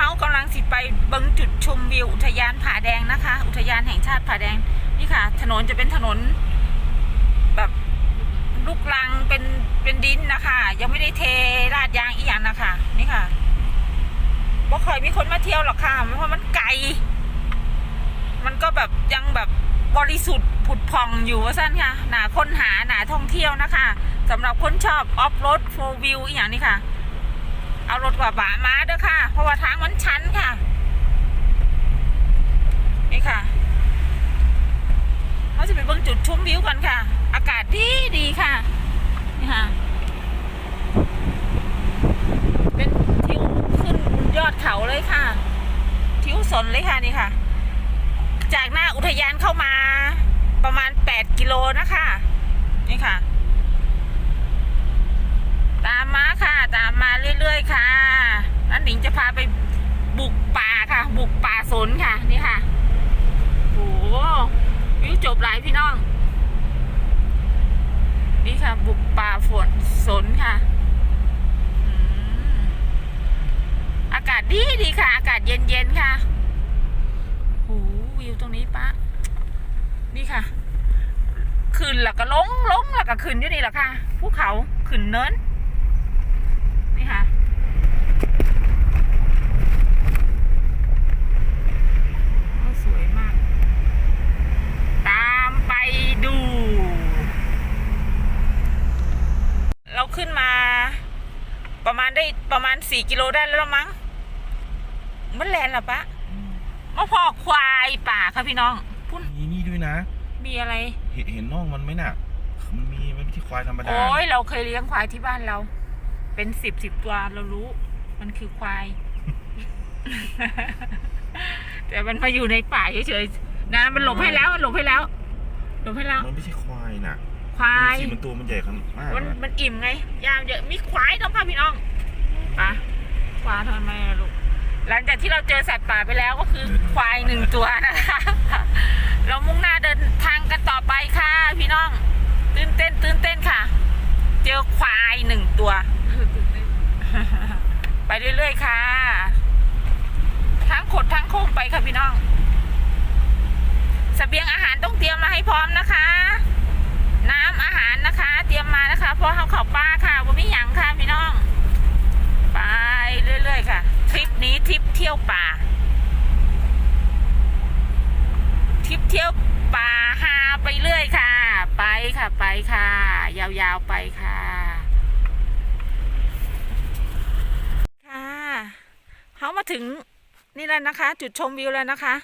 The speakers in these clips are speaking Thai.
เขากำลังสิไปบิงจุดชมวิวอุทยานผาแดงนะคะ อุทยานแห่งชาติผาแดงนี่ค่ะ ถนนจะเป็นถนน แบบลูกลังเป็นเป็นดินนะคะ ยังไม่ได้เทราดยางอีกอย่างนะคะนี่ค่ะบ่เคยมีคนมาเที่ยวหรอกค่ะ เพราะมันไกล มันก็แบบยังแบบบริสุทธิ์ผุดพองอยู่ว่าสั้นค่ะ หนาค้นหาหนาท่องเที่ยวนะคะสำหรับคนชอบออฟโรดโฟวิวอีกอย่างนี้ค่ะ เอารถกระบะมาเด้อค่ะเพ ทางมันชันค่ะ นี่ค่ะเราจะไปเบิ่งจุดชมวิวกันค่ะ อากาศดีดีค่ะ นี่ค่ะ เป็นทิวขึ้นยอดเขาเลยค่ะ ทิวสนเลยค่ะนี่ค่ะ จากหน้าอุทยานเข้ามาประมาณ 8 กิโลนะคะ นี่ค่ะ ตามมาค่ะ ตามมาเรื่อยๆค่ะนั้นหนิงจะพาไปบุกป่าค่ะ บุก ป่าสนค่ะ นี่ค่ะโอ้โหวิวจบหลายพี่น้อง นี่ค่ะ บุกป่าฝนสนค่ะอากาศดีดีค่ะ อากาศเย็นๆค่ะโอ้โหวิวตรงนี้ปะนี่ค่ะขึ้นแล้วก็ลงลงแล้วก็ขึ้นอยู่นี่แหละค่ะภูเขาขึ้นเนินนี่ค่ะ โอ้สวยมาก ตามไปดู เราขึ้นมา ประ มาณได้ประมาณสี่กิโลได้แล้วละมั้งมันแลนด์เหรอปะมาพอควายป่าค่ะพี่น้องพุ่นมีนี่ด้วยนะ มีอะไร เห็นเห็นน่องมันไหมน่ะ มันมีมันไม่ใช่ควายธรรมดาโอ้ยเราเคยเลี้ยงควายที่บ้านเรา เป็นสิบสิบตัวเรารู้ มันคือควาย แต่มันมาอยู่ในป่าเฉยๆนะมันหลบให้แล้วมันหลบให้แล้วหลบให้แล้วมันไม่ใช่ควายน่ะควายดูสิมันตัวมันใหญ่ขนาดมากมันนะมันอิ่มไงยามเยอะมีควายต้องค่ะพี่น้อง ปะควายทำไมอะลูก หลังจากที่เราเจอสัตว์ป่าไปแล้วก็คือควายหนึ่งตัวนะคะ เรามุ่งหน้าเดินทางกันต่อไปค่ะ พี่น้อง ตื่นเต้นตื่นเต้นค่ะ เจอควายหนึ่งตัว ไปเรื่อยๆค่ะทั้งขดทั้งโค้งไปค่ะพี่น้องสเสบียงอาหารต้องเตรียมมาให้พร้อมนะคะ น้ำอาหารนะคะ เตรียมมานะคะ เพราะเขาเขาป้าค่ะว่ามีหยังค่ะพี่น้อง ไปเรื่อยๆค่ะทริปนี้ทริปเที่ยวป่าทริปเที่ยวป่าหาไปเรื่อยค่ะ ไป ค่ะไปค่ะ ยาวๆไปค่ะ ค่ะเขามาถึงนี่แล้วนะคะ จุดชมวิวแล้วนะคะ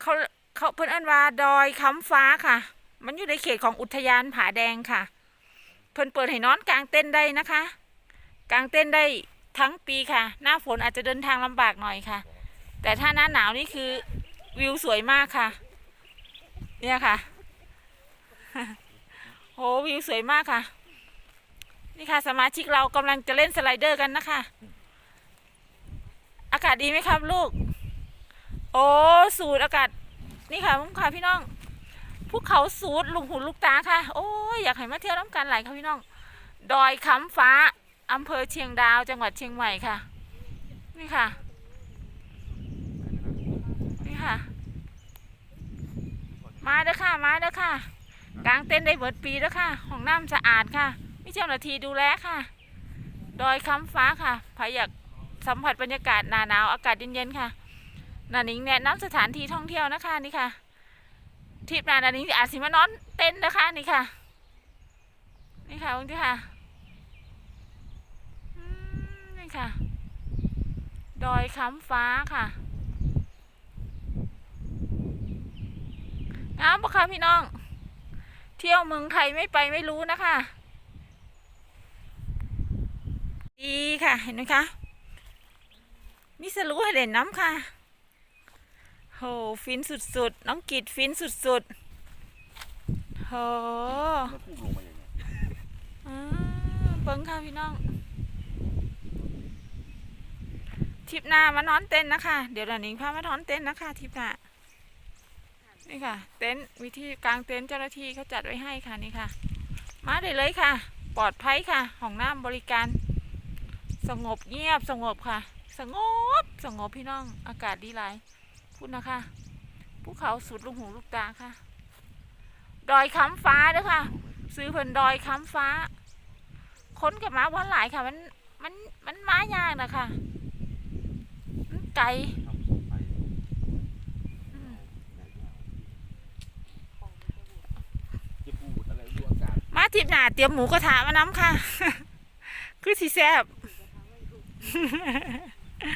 เขาเขาเพิ่นอันว่าดอยค้ำฟ้าค่ะ มันอยู่ในเขตของอุทยานผาแดงค่ะ เพิ่นเปิดให้นอนกลางเต้นได้นะคะกลางเต้นได้ทั้งปีค่ะ หน้าฝนอาจจะเดินทางลำบากหน่อยค่ะ แต่ถ้าหน้าหนาวนี่คือวิวสวยมากค่ะ เนี่ยค่ะ โหวิวสวยมากค่ะ นี่ค่ะ สมาชิกเรากำลังจะเล่นสไลเดอร์กันนะคะ อากาศดีไหมครับลูก โอ้สูดอากาศ นี่ค่ะพุ่ค่ะพี่น้องภูเขาสูดลุงหูลูกตาค่ะ โอ้ยอยากให้มาเที่ยวน้ำกันไหลายค่ะพี่น้อง ดอยค้ำฟ้าอำเภอเชียงดาว จังหวัดเชียงใหม่ค่ะ นี่ค่ะ นี่ค่ะ มาเด้อค่ะ มาเด้อค่ะ กลางเต็นท์ได้เบิดปีแล้วค่ะ ห้องน้ำสะอาดค่ะ มีเจ้าหน้าที่ดูแลค่ะ ดอยค้ำฟ้าค่ะใครอยากสัมผัสบรรยากาศหนาหนาวอากาศเย็นๆค่ะ นานิงแนะนำสถานที่ท่องเที่ยวนะคะนี่ค่ะทริปนานานิงอาจสิมานอนเต็นนะคะนี่ค่ะ นี่ค่ะคุณที่ค่ะนี่ค่ะ ดอยค้ำฟ้าค่ะงามปะคะพี่น้อง ที่ยวเมืองไทยไม่ไปไม่รู้นะคะ ดีค่ะ เห็นไหมคะมีสรู้ให้เด่นน้ำค่ะโหฟินสุดๆ น้องกิดฟินสุดๆโหมันพุ่งลงมาอย่างเงี้ยอ่าเบิ้งค่ะพี่น้องทริปหน้ามานอนเต้นท์นะคะ เดี๋ยวเราหนิงพามานอนเต้นท์นะคะทริปหน้า นี่ค่ะ เต็นท์วิธีกลางเต็นท์เจ้าหน้าที่เขาจัดไว้ให้ค่ะนี่ค่ะ มาได้เลยค่ะ ปลอดภัยค่ะห้องน้ำบริการ สงบเงียบสงบค่ะ สงบสงบพี่น้องอากาศดีหลายพูดนะคะภูเขาสุดลูกหูลูกตาค่ะ ดอยค้ำฟ้าเด้อค่ะ ซื้อเพิ่นดอยค้ำฟ้า ค้นกับมาวันหลายค่ะ มันมันมันมายากนะคะมันไกล ทำไป อืม จะพูดอะไรดูอากาศ มา ทิพย์หนาเตรียมหมูกระทะมาน้ำค่ะ คือสีแซ่บ